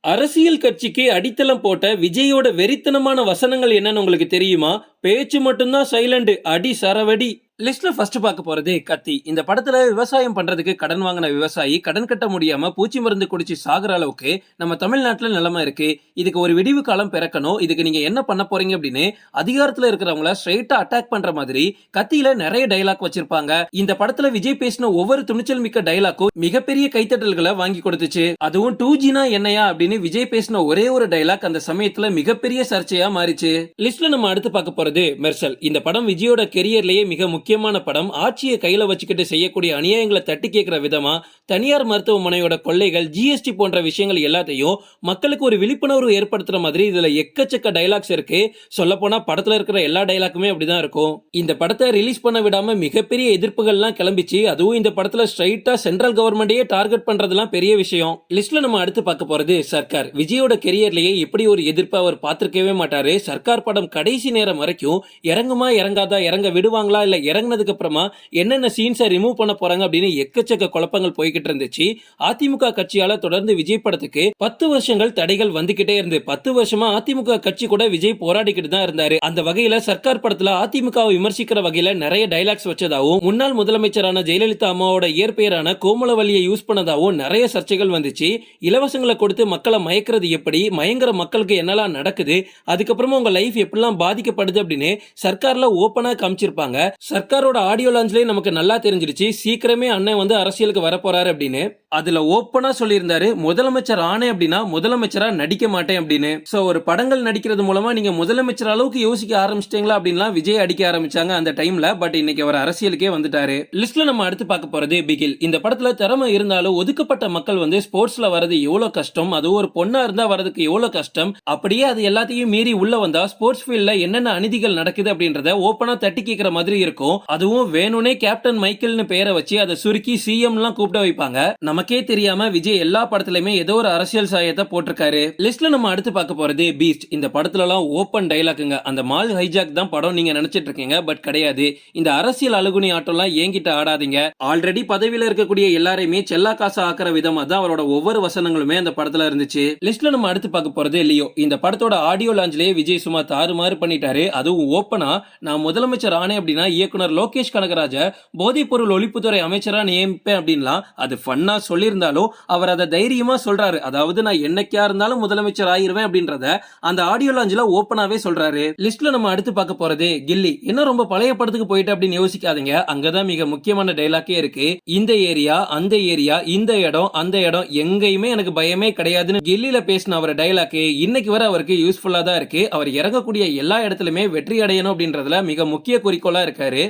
அரசியல் கட்சிக்கு அடித்தளம் போட்ட விஜயோட வெறித்தனமான வசனங்கள் என்னன்னு உங்களுக்கு தெரியுமா? பேச்சு மட்டும்தான் சைலண்ட் அடி சரவடி. லிஸ்ட்ல ஃபர்ஸ்ட் பார்க்க போறது கத்தி. இந்த படத்துல விவசாயம் பண்றதுக்கு கடன் வாங்கின விவசாயி கடன் கட்ட முடியாம பூச்சி மருந்து குடிச்சு சாகுற அளவுக்கு நம்ம தமிழ்நாட்டுல நிலைமை இருக்கு. இதுக்கு ஒரு விடிவு காலம் பிறக்கணும். இதுக்கு நீங்க என்ன பண்ண போறீங்க அப்படின்னு அதிகாரத்துல இருக்கிறவங்கள ஸ்ட்ரைட்டா அட்டாக் பண்ற மாதிரி கத்தியில நிறைய டைலாக் வச்சிருப்பாங்க. இந்த படத்துல விஜய் பேசின ஒவ்வொரு துணிச்சல் மிக்க டைலாக்கும் மிகப்பெரிய கைத்தட்டல்களை வாங்கி கொடுத்துச்சு. அதுவும் டூ ஜினா என்னையா அப்படின்னு விஜய் பேசின ஒரே ஒரு டைலாக் அந்த சமயத்துல மிகப்பெரிய சர்ச்சையா மாறிச்சு. லிஸ்ட்ல நம்ம அடுத்து பார்க்க போறது மெர்சல். இந்த படம் விஜயோட கெரியர்லயே மிக முக்கிய முக்கியமான படம் ஆட்சியை கையில வச்சுக்கிட்டு செய்யக்கூடிய அநியாயங்களை தட்டி கேட்கிற விதமா தனியார் மருத்துவமனையோட கொள்ளைகள் ஜிஎஸ்டி போன்ற விஷயங்கள் எல்லாத்தையும் மக்களுக்கு ஒரு விழிப்புணர்வு ஏற்படுத்துற மாதிரி இதுல எக்கச்சக்க டைலாக்ஸ் இருக்கு. சொல்லப்போனால் படத்தில் படத்துல இருக்கிற எல்லா டைலாக்குமே அப்படிதான் இருக்கும். இந்த படத்தை ரிலீஸ் பண்ண விடாம மிகப்பெரிய எதிர்ப்புகள்லாம் கிளம்பிச்சு அதுவும் இந்த படத்துல ஸ்ட்ரைட்டா சென்ட்ரல் கவர்மெண்டையே டார்கெட் பண்றதுலாம் பெரிய விஷயம். லிஸ்ட்ல நம்ம அடுத்து பார்க்க போறது சர்க்கார். விஜயோட கெரியர்லயே இப்படி ஒரு எதிர்ப்பை அவர் பார்த்துருக்கவே மாட்டாரு. சர்க்கார் படம் கடைசி நேரம் வரைக்கும் இறங்குமா இறங்காதா இறங்க விடுவாங்களா இல்ல இறங்கினதுக்கு அப்புறமா என்னென்ன சீன்ஸை ரிமூவ் பண்ண போறாங்க அப்படின்னு எக்கச்சக்க குழப்பங்கள் போய்கிட்டு இருந்துச்சு. அதிமுக கட்சியால தொடர்ந்து விஜய் படத்துக்கு பத்து வருஷங்கள் தடைகள் வந்துகிட்டே இருந்து பத்து வருஷமா அதிமுக கட்சி கூட விஜய் போராடிக்கிட்டு தான் இருந்தாரு. அந்த வகையில சர்க்கார் படத்துல அதிமுகவை விமர்சிக்கிற வகையில நிறைய டைலாக்ஸ் வச்சதாகவும் முன்னாள் முதலமைச்சரான ஜெயலலிதா அம்மாவோட இயற்பெயரான கோமலவல்லியை யூஸ் பண்ணதாகவும் நிறைய சர்ச்சைகள் வந்துச்சு. இலவசங்களை கொடுத்து மக்களை மயக்கிறது எப்படி மயங்குற மக்களுக்கு என்னெல்லாம் நடக்குது அதுக்கப்புறமா உங்க லைஃப் எப்படிலாம் பாதிக்கப்படுது அப்படின்னு சர்க்கார்ல ஓப்பனா காமிச்சிருப்பாங்க. சர்க்கார் சர்க்காரோட ஆடியோ லான்ச்லயே நமக்கு நல்லா தெரிஞ்சிருச்சு சீக்கிரமே அண்ணன் வந்து அரசியலுக்கு வரப்போறாரு அப்படின்னு. அதுல ஓப்பனா சொல்லியிருந்தாரு முதலமைச்சர் ஆனே அப்படின்னா முதலமைச்சரா நடிக்க மாட்டேன் அப்படின்னு. சோ ஒரு படங்கள் நடிக்கிறது மூலமா நீங்க முதலமைச்சர் அளவுக்கு யோசிக்க ஆரம்பிச்சிட்டீங்களா அப்படின்லாம் விஜய் அடிக்க ஆரம்பிச்சாங்க அந்த டைம்ல பட் இன்னைக்கு அவர் அரசியலுக்கே வந்துட்டாரு. லிஸ்ட்ல நம்ம அடுத்து பார்க்க போறது பிகில். இந்த படத்துல திறமை இருந்தாலும் ஒதுக்கப்பட்ட மக்கள் வந்து ஸ்போர்ட்ஸ்ல வரது எவ்வளவு கஷ்டம்? அதுவும் ஒரு பொண்ணா இருந்தா வரதுக்கு எவ்வளவு கஷ்டம்? அப்படியே அது எல்லாத்தையும் மீறி உள்ள வந்தா ஸ்போர்ட்ஸ் ஃபீல்ட்ல என்னென்ன அநீதிகள் நடக்குது அப்படின்றத ஓப்பனா தட்டி கேட்கிற மாதிரி இருக்கும். அதுவும் வேணும்னே கேப்டன் மைக்கேல்னு பெயரை வச்சு அதை சுருக்கி சிஎம் எல்லாம் கூப்பிட வைப்பாங்க. நமக்கே தெரியாம விஜய் எல்லா படத்துலயுமே ஏதோ ஒரு அரசியல் சாயத்தை போட்டிருக்காரு. லிஸ்ட்ல நம்ம அடுத்து பார்க்க போறது பீஸ்ட் இந்த படத்துல எல்லாம் ஓப்பன் டைலாக்குங்க அந்த மால் ஹைஜாக் தான் படம் நீங்க நினைச்சிட்டு இருக்கீங்க பட் கிடையாது. இந்த அரசியல் அழுகுனி ஆட்டம்லாம் ஏங்கிட்ட ஆடாதீங்க. ஆல்ரெடி பதவியில இருக்கக்கூடிய எல்லாரையுமே செல்லா காசு ஆக்குற விதமா தான் அவரோட ஒவ்வொரு வசனங்களுமே அந்த படத்துல இருந்துச்சு. லிஸ்ட்ல நம்ம அடுத்து பார்க்க போறது இல்லையோ இந்த படத்தோட ஆடியோ லான்ச்லயே விஜய் சும்மா தாறுமாறு பண்ணிட்டாரு. அதுவும் ஓப்பனா நான் முதலமைச்சர் ஆனே அப்படின்னா இயக்குனர் லோகேஷ் கனகராஜ போதைப்பொருள் ஒழிப்புத்துறை அமைச்சரா நியமிப்பேன் அப்படின்லாம் அது ஃபன்னா சொல்லியிருந்தாலும் அவர் அதை தைரியமா சொல்றாரு. அதாவது நான் என்னைக்கா இருந்தாலும் முதலமைச்சர் ஆயிருவேன் அப்படின்றத அந்த ஆடியோ லாஞ்சில ஓப்பனாவே சொல்றாரு. லிஸ்ட்ல நம்ம அடுத்து பார்க்க போறது கில்லி. என்ன ரொம்ப பழைய படத்துக்கு போயிட்டு அப்படின்னு யோசிக்காதீங்க. அங்கதான் மிக முக்கியமான டைலாக்கே இருக்கு. இந்த ஏரியா அந்த ஏரியா இந்த இடம் அந்த இடம் எங்கேயுமே எனக்கு பயமே கிடையாதுன்னு கில்லியில பேசின அவர் டைலாக்கு இன்னைக்கு வரை அவருக்கு யூஸ்ஃபுல்லா தான் இருக்கு. அவர் இறங்கக்கூடிய எல்லா இடத்துலயுமே வெற்றி அடையணும் அப்படின்றதுல மிக முக்கிய குறிக்கோளா இருக்காரு.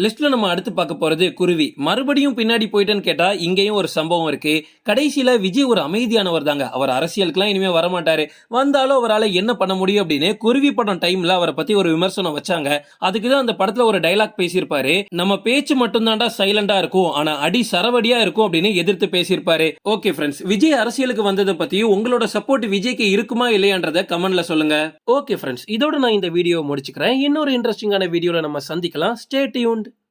லிஸ்ட்ல நம்ம அடுத்து பார்க்க போறது குருவி. மறுபடியும் பின்னாடி போயிட்டேன்னு கேட்டா இங்கேயும் ஒரு சம்பவம் இருக்கு. கடைசியில விஜய் ஒரு அமைதியானவர் தாங்க. அவர் அரசியலுக்குலாம் இனிமே வரமாட்டாரு. வந்தாலும் அவரால் என்ன பண்ண முடியும் அப்படின்னு குருவி படம் டைம்ல அவரை பத்தி ஒரு விமர்சனம் வச்சாங்க. அதுக்கு தான் அந்த படத்துல ஒரு டைலாக் பேசியிருப்பாரு. நம்ம பேச்சு மட்டும்தான்டா சைலண்டா இருக்கும். ஆனா அடி சரவடியா இருக்கும் அப்படின்னு எதிர்த்து பேசியிருப்பாரு. ஓகே ஃப்ரெண்ட்ஸ் விஜய் அரசியலுக்கு வந்ததை பத்தியும் உங்களோட சப்போர்ட் விஜய்க்கு இருக்குமா இல்லையான்றத கமெண்ட்ல சொல்லுங்க. ஓகே ஃப்ரெண்ட்ஸ் இதோட நான் இந்த வீடியோ முடிச்சுக்கிறேன். இன்னொரு இன்ட்ரெஸ்டிங்கான வீடியோல நம்ம சந்திக்கலாம். Stay tuned